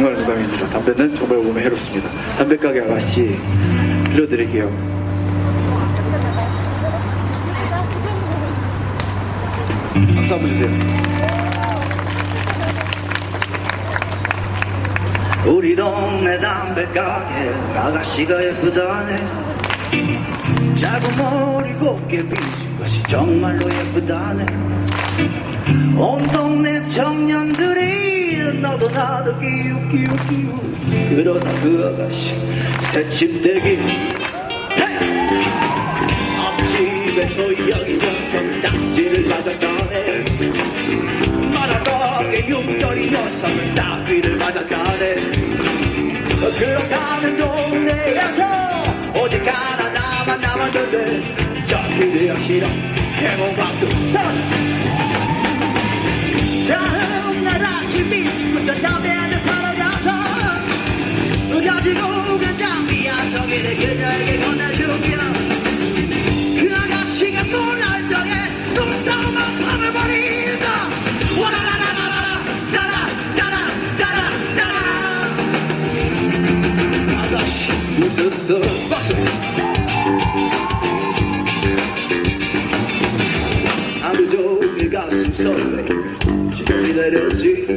정말 농담입니다. 담배는 정말 몸에 해롭습니다. 담배가게 아가씨 들려드릴게요. 박수 한번 주세요. 우리 동네 담배가게 아가씨가 예쁘다네 짧은 머리 곱게 빗은 것이 정말로 예쁘다네 온 동네 청년들 이 너도 나도 끼우끼우끼우 그러다 그 아가씨 새침대기. 앞집에 또 여기 녀석 딱지를 맞아가네. 말아가게 육절이 녀석은 딱귀를 맞아가네. 그렇다면 동네에서 오직 하나 나만 남았는데 저 그대여 싫어. 해몽방도 떨어져 다 웃었어 박수 하루 가슴 설레 지금 기다렸지?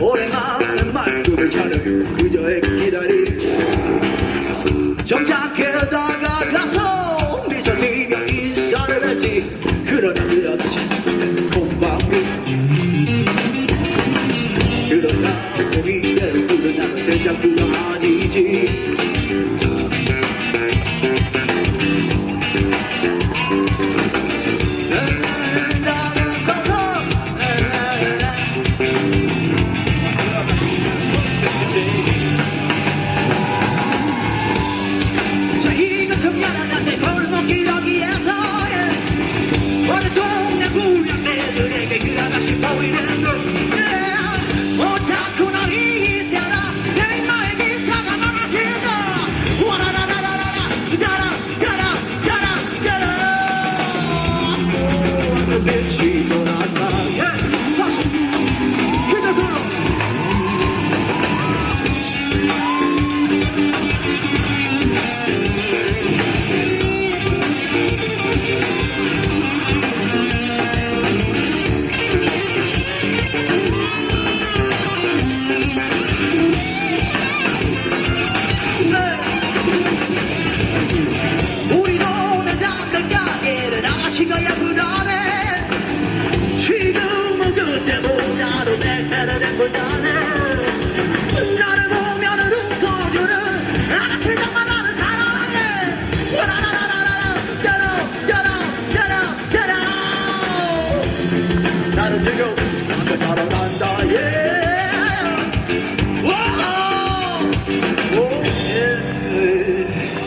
오랜만에 말뚝을 차려 그저에게 기다리지 정작 게다가 가서 미소 띠며 인사를 했지 아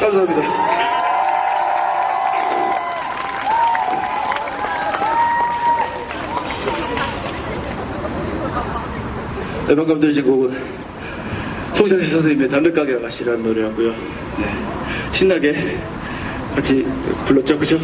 감사합니다. 네, 방금 들으신 곡은 송장식 선생님의 담배가게 아가씨라는 노래였고요. 네, 신나게 같이 불렀죠, 그죠?